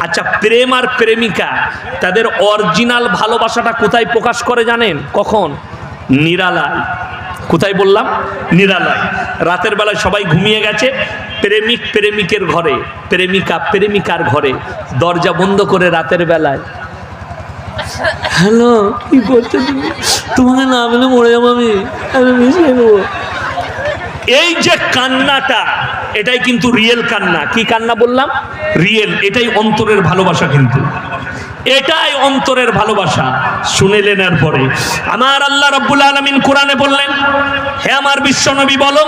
আচ্ছা প্রেম আর প্রেমিকা, তাদের অরিজিনাল ভালোবাসাটা কোথায় প্রকাশ করে জানেন? কখন? নিরালায়। কোথায় বললাম? নিরালায়। রাতের বেলায় সবাই ঘুমিয়ে গেছে, প্রেমিক প্রেমিকের ঘরে, প্রেমিকা প্রেমিকার ঘরে, দরজা বন্ধ করে রাতের বেলায়। হ্যালো, কি করছ তুমি? তোমাকে না পেলে মরে যাব আমি। আমি এই যে কান্নাটা এটাই কিন্তু রিয়েল কান্না। কি কান্না বললাম? রিয়েল এটাই অন্তরের ভালোবাসা কিন্তু। এটাই অন্তরের ভালোবাসা। শুনেলেন এর পরে আমার আল্লাহ রাব্বুল আলামিন কোরআনে বললেন, হে আমার বিশ্বনবী বলো,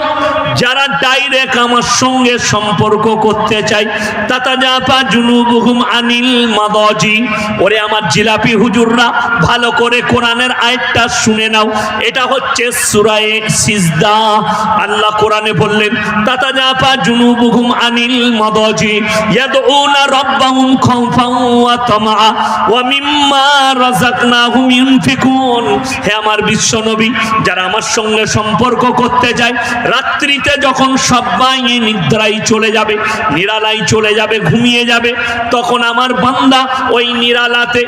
যারা ডাইরেক্ট আমার সঙ্গে সম্পর্ক করতে চায় তাতা জাপা জুনুবুহুম আনিল মাদাজি। ওরে আমার জিলাপি হুজুররা, ভালো করে কোরআনের আয়াতটা শুনে নাও। এটা হচ্ছে সূরায়ে সিজদা। আল্লাহ কোরআনে বললেন তাতা জাপা জুনুবুহুম আনিল মাদাজি, ইয়াদউনা রাব্বাহুম খাউফান ওয়া তামা যারা আমার সঙ্গে সম্পর্ক করতে রাত্রিতে যখন নিদ্রায় চলে যাবে, নিরালায় চলে যাবে, ঘুমিয়ে যাবে, তখন আমার বান্দা ওই নিরালাতে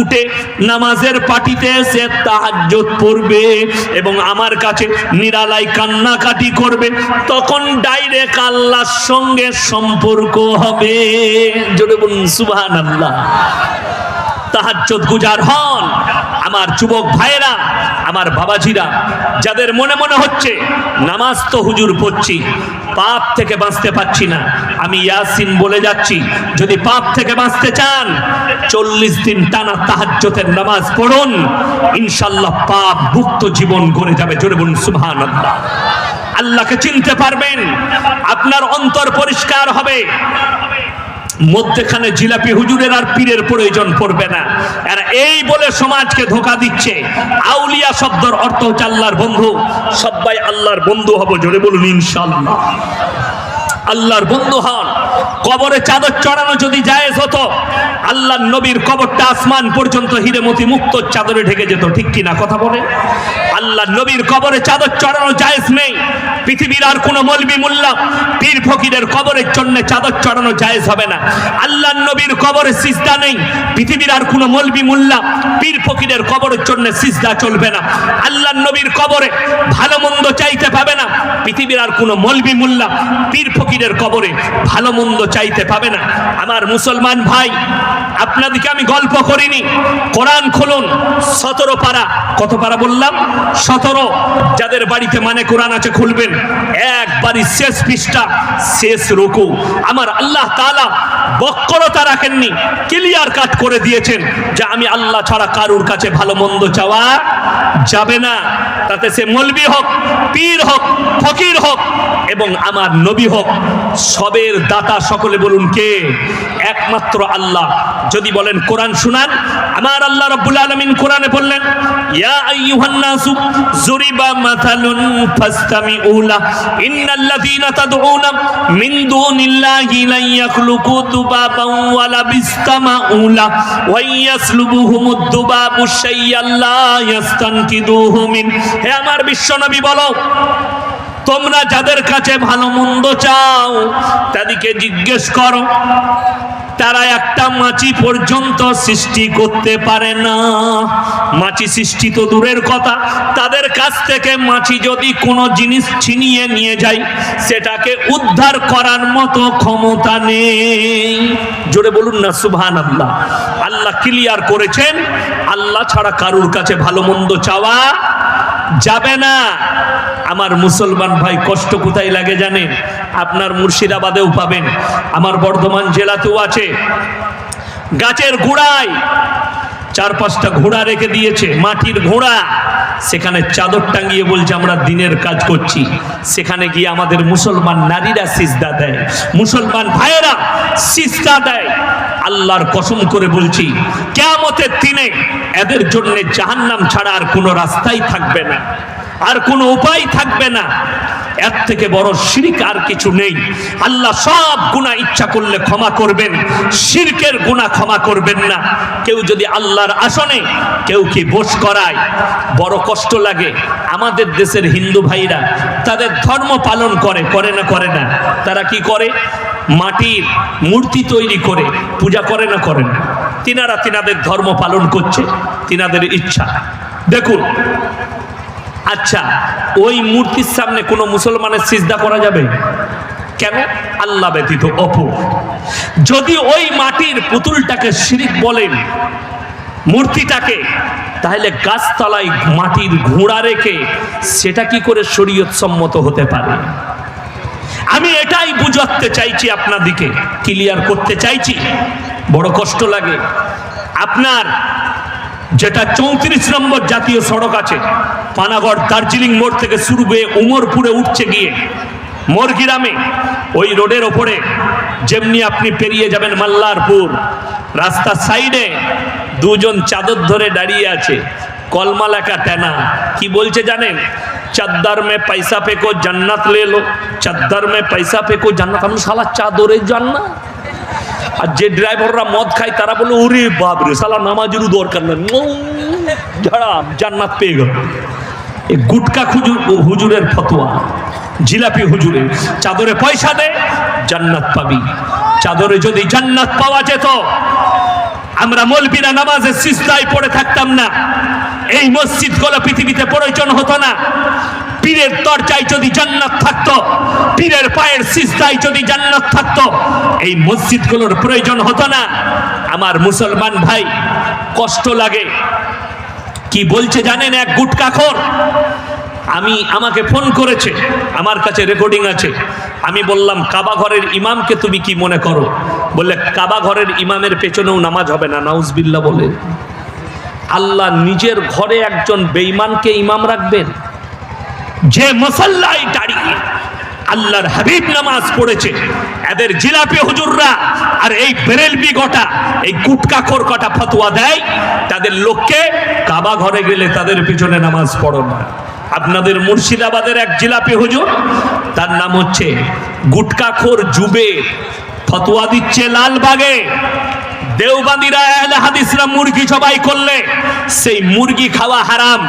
উঠে নামাজের পাটিতে এসে তাহাজ্জুদ পড়বে এবং আমার কাছে নিরালায় কান্নাকাটি করবে। তখন ডাইরেক্ট আল্লাহর সঙ্গে সম্পর্ক হবে। জোরে বলুন তাহাজ্জুদ গুজার হন। আমার যুবক ভাইয়েরা, আমার বাবাজিরা, যাদের মনে মনে হচ্ছে নামাজ তো হুজুর পড়ছি, পাপ থেকে বাঁচতে পারছি না। আমি ইয়াসিন বলে যাচ্ছি, যদি পাপ থেকে বাঁচতে চান, চল্লিশ দিন টানা তাহাজ্জতের নামাজ পড়ুন। ইনশাল্লাহ পাপ মুক্ত জীবন গড়ে যাবে। জোরে বলুন, সুবহানাল্লাহ। আল্লাহকে চিনতে পারবেন, আপনার অন্তর পরিষ্কার হবে। মধ্যখানে জিলাপি হুজুরের আর পীরের প্রয়োজন পড়বে না। এরা এই বলে সমাজকে ধোকা দিচ্ছে। আউলিয়া শব্দর অর্থ হচ্ছে আল্লাহর বন্ধু। সবাই আল্লাহর বন্ধু হব, জোরে বলুন ইনশাল্লাহ আল্লাহর বন্ধু হন। কবরে চাদর চড়ানো যদি জায়েজ হতো আল্লাহ নবীর কবরটা আসমান পর্যন্ত হিরেমতি মুক্ত চাদরে ঢেকে যেত, ঠিক কিনা কথা বলে আল্লাহ নবীর কবরে চাদর চড়ানো জায়েজ নেই, পৃথিবীর আর কোনো মলবি মোল্লা পীর ফকিরের কবরের জন্য চাদর চড়ানো জায়েজ হবে না। আল্লাহ নবীর কবরে সিজদা নেই, পৃথিবীর আর কোনো মলবি মোল্লা পীর ফকিরের কবরের জন্য সিজদা চলবে না। আল্লাহ নবীর কবরে ভালো মন্দ চাইতে পাবে না, পৃথিবীর আর কোনো মলবি মোল্লা পীর ফকিরের কবরে ভালো মন্দ চাইতে পাবে না। আমার মুসলমান ভাই আপনাদেরকে আমি গল্প করিনি। কোরআন খুলুন, সতেরো পারা। কত পারা বললাম? সতেরো। যাদের বাড়িতে মানে কোরআন আছে, খুলবেন। একবারই শেষ পৃষ্ঠা, শেষ রুকু। আমার আল্লাহ তাআলা বক্রতা রাখেননি ক্লিয়ার কাট করে দিয়েছেন যে আমি আল্লাহ ছাড়া কারুর কাছে ভালো মন্দ চাওয়া যাবে না। তাতে সে মলবি হোক, পীর হোক, ফকির হোক, এবং আমার নবী হোক, সবের দাতা সকলে বলুন কে? একমাত্র আল্লাহ। যদি বলেন কোরআন শুনান, আমার আল্লাহ রাব্বুল আলামিন কোরআনে বললেন, ইয়া আইয়ুহান নাসু, জুরিবা মাথালুন ফাসতামিউ লা, ইন্নাল্লাযীনা তাদউনা মিন দুনিল্লাহি লা ইয়াখলুকু দুবাবান ওয়ালা বিস্তামাউ লা, ওয়া ইয়াসলুবুহুমুদ দুবাবু শাইয়ান লা ইয়াস্তানকিদুহু মিন। হে আমার বিশ্বনবী বলো তোমরা যাদের কাছে ভালো মন্দ চাও, তাদেরকে জিজ্ঞেস করো। তারা একটা মাছি পর্যন্ত সৃষ্টি করতে পারে না। মাছি সৃষ্টি তো দূরের কথা। তাদের কাছ থেকে মাছি যদি কোনো জিনিস ছিনিয়ে নিয়ে যায়, সেটাকে উদ্ধার করার মতো ক্ষমতা নেই। জোরে বলুন না সুবহান আল্লাহ আল্লাহ ক্লিয়ার করেছেন। আল্লাহ ছাড়া কারুর কাছে ভালো মন্দ চাওয়া যাবে না। আমার মুসলমান ভাই কষ্ট কোথায় লাগে জানেন? আপনার মুর্শিদাবাদেও পাবেন। আমার বর্ধমান জেলাতেও আছে। গাছের ঘোড়ায় চার পাঁচটা ঘোড়া রেখে দিয়েছে, মাটির ঘোড়া। সেখানে চাদর টাঙ্গিয়ে বলছে, আমরা দিনের কাজ করছি। সেখানে গিয়ে আমাদের মুসলমান নারীরা সিজদা দেয়। মুসলমান ভাইয়েরা সিজদা দেয়। আল্লাহর কসম করে বলছি, কেয়ামতের দিনে এদের জন্য জাহান্নাম ছাড়া আর কোনো রাস্তাই থাকবে না, আর কোনো উপায় থাকবে না। এর থেকে বড় শিরিক আর কিছু নেই। আল্লাহ সব গুণা ইচ্ছা করলে ক্ষমা করবেন, শিরকের গুণা ক্ষমা করবেন না। কেউ যদি আল্লাহর আসনে কেউ কি বোস করায়, বড় কষ্ট লাগে। আমাদের দেশের হিন্দু ভাইরা তাদের ধর্ম পালন করে করে না করে না। তারা কি করে? মাটির মূর্তি তৈরি করে পূজা করে না করে না তিনারা তিনাদের ধর্ম পালন করছে, তিনাদের ইচ্ছা। দেখুন আচ্ছা ওই মূর্তির সামনে কোনো মুসলমানের সিজদা করা যাবে? কেন? আল্লাহ ব্যতীত অপু যদি ওই মাটির পুতুলটাকে শিরিক বলেন, মূর্তিটাকে, তাহলে গাছতলায় মাটির ঘোড়া রেখে সেটা কি করে শরীয়ত সম্মত হতে পারে? বুঝাতে চাইছি আপনাদিকে ক্লিয়ার করতে চাইছি। বড় কষ্ট লাগে। আপনার যেটা চৌত্রিশ নম্বর জাতীয় সড়ক আছে, পানাগড় দার্জিলিং মোড় থেকে শুরু হয়ে উমরপুরে উঠছে গিয়ে, মোরগিরামে, ওই রোডের ওপরে, যেমনি আপনি পেরিয়ে যাবেন মাল্লারপুর, রাস্তার সাইডে দুজন চাদর ধরে দাঁড়িয়ে আছে। কলমা লেখা টেনা কি বলছে জানেন? চাদ্দার মে পয়সা পেকো জান্নাত লে লো। চাদ্দার মে পয়সা পেকো জান্নাত। আমি শালা চাদরে জান্নাত। আর যে ড্রাইভাররা মদ খায়, তারা বলে, ওরে বাপরে সালা নামাজেরও দরকার নেই ঝাড়াম, জান্নাত পেয়ে গেল। এই গুটকা খুজুর হুজুরের ফতোয়া। জিলাপি হুজুরের, চাদরে পয়সা দে, জান্নাত পাবি। চাদরে যদি জান্নাত পাওয়া যেত আমরা মলবিরা নামাজের সিস্তায় পড়ে থাকতাম না। এই মসজিদগুলো পৃথিবীতে প্রয়োজন হতো না। পীরের দরজায় যদি জান্নাত থাকতো, পীরের পায়ের সিস্তায় যদি জান্নাত থাকতো, এই মসজিদগুলোর প্রয়োজন হতো না। আমার মুসলমান ভাই, কষ্ট লাগে। কি বলছে জানেন এক গুটকাখোর আমি আমাকে ফোন করেছে, আমার কাছে রেকর্ডিং আছে। আমি বললাম, কাবা ঘরের ইমামকে তুমি কি মনে করো? বললে, কাবা ঘরের ইমামের পেছনেও নামাজ হবে না নাউজবিল্লা বলে। আল্লাহ নিজের ঘরে একজন বেঈমানকে ইমাম রাখবেন। যে মসাল্লায় দাঁড়িয়ে আল্লাহর হাবিব নামাজ পড়েছে, এদের জিলাপি হুজুররা আর এই বেরেলবি গোটা এই গুটকাখোর কটা ফতোয়া দেয়, তাদের লোককে কাবা ঘরে গেলে তাদের পিছনে নামাজ পড়ো না। আপনাদের মুর্শিদাবাদের এক জিলাপি হুজুর, তার নাম হচ্ছে গুটকাখোর জুবে। ফতোয়া দিচ্ছে লালবাগে। দেওবাদীরা আহলে হাদিসরা মুরগি জবাই করলে, সেই মুরগি খাওয়া হারাম।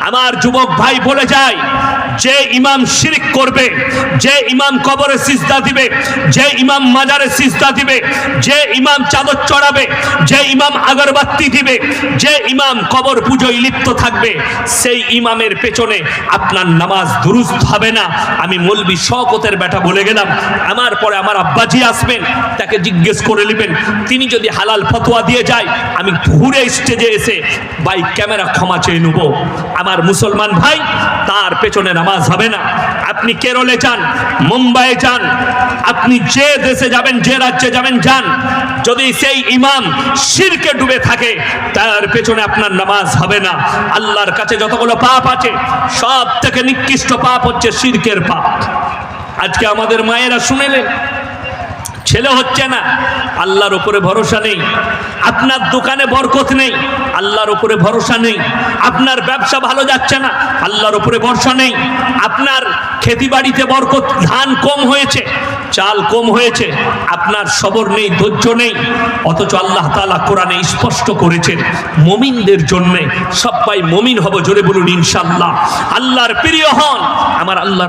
আমার যুবক ভাই বলে যায় যে ইমাম শিরিক করবে, যে ইমাম কবরে সিজদা দিবে, যে ইমাম মাজারে সিজদা দিবে, যে ইমাম চাদর চড়াবে, যে ইমাম আগরবাতি দিবে, যে ইমাম কবর পুজোয় লিপ্ত থাকবে, সেই ইমামের পেছনে আপনার নামাজ দুরুস্ত হবে না। আমি মলবি শকতের বেটা বলে গেলাম, আমার পরে আমার আব্বাজি আসবেন, তাকে জিজ্ঞেস করে নেবেন, তিনি যদি হালাল ফতোয়া দিয়ে যায়, আমি ঘুরে স্টেজে এসে বাই ক্যামেরা ক্ষমা চেয়ে নেব। আমার মুসলমান ভাই, তার পেছনে নামাজ হবে না। আপনি কেরলে যান মুম্বাই যান, আপনি যে দেশে যাবেন, যে রাজ্যে যাবেন, যান। যদি সেই ইমাম শিরকে ডুবে থাকে, তার পেছনে আপনার নামাজ হবে না। আল্লাহর কাছে যতগুলো পাপ আছে সব থেকে নিকৃষ্ট পাপ হচ্ছে শিরকের পাপ। আজকে আমাদের মায়েরা শুনেলেন ছেলে হচ্ছে না, আল্লাহর উপরে ভরসা নেই, আপনার দোকানে বরকত নেই, আল্লাহর উপরে ভরসা নেই, আপনার ব্যবসা ভালো যাচ্ছে না, আল্লাহর উপরে ভরসা নেই, আপনার খেতি বাড়িতে বরকত, ধান কম হয়েছে, চাল কম হয়েছে, আপনার সবর নেই, ধৈর্য নেই, অথচ আল্লাহ তাআলা কোরআনে স্পষ্ট করেছেন, মমিনদের জন্য সবাই মমিন হব, জোরে বলুন ইনশাল্লাহ আল্লাহর প্রিয় হন, আমার আল্লাহ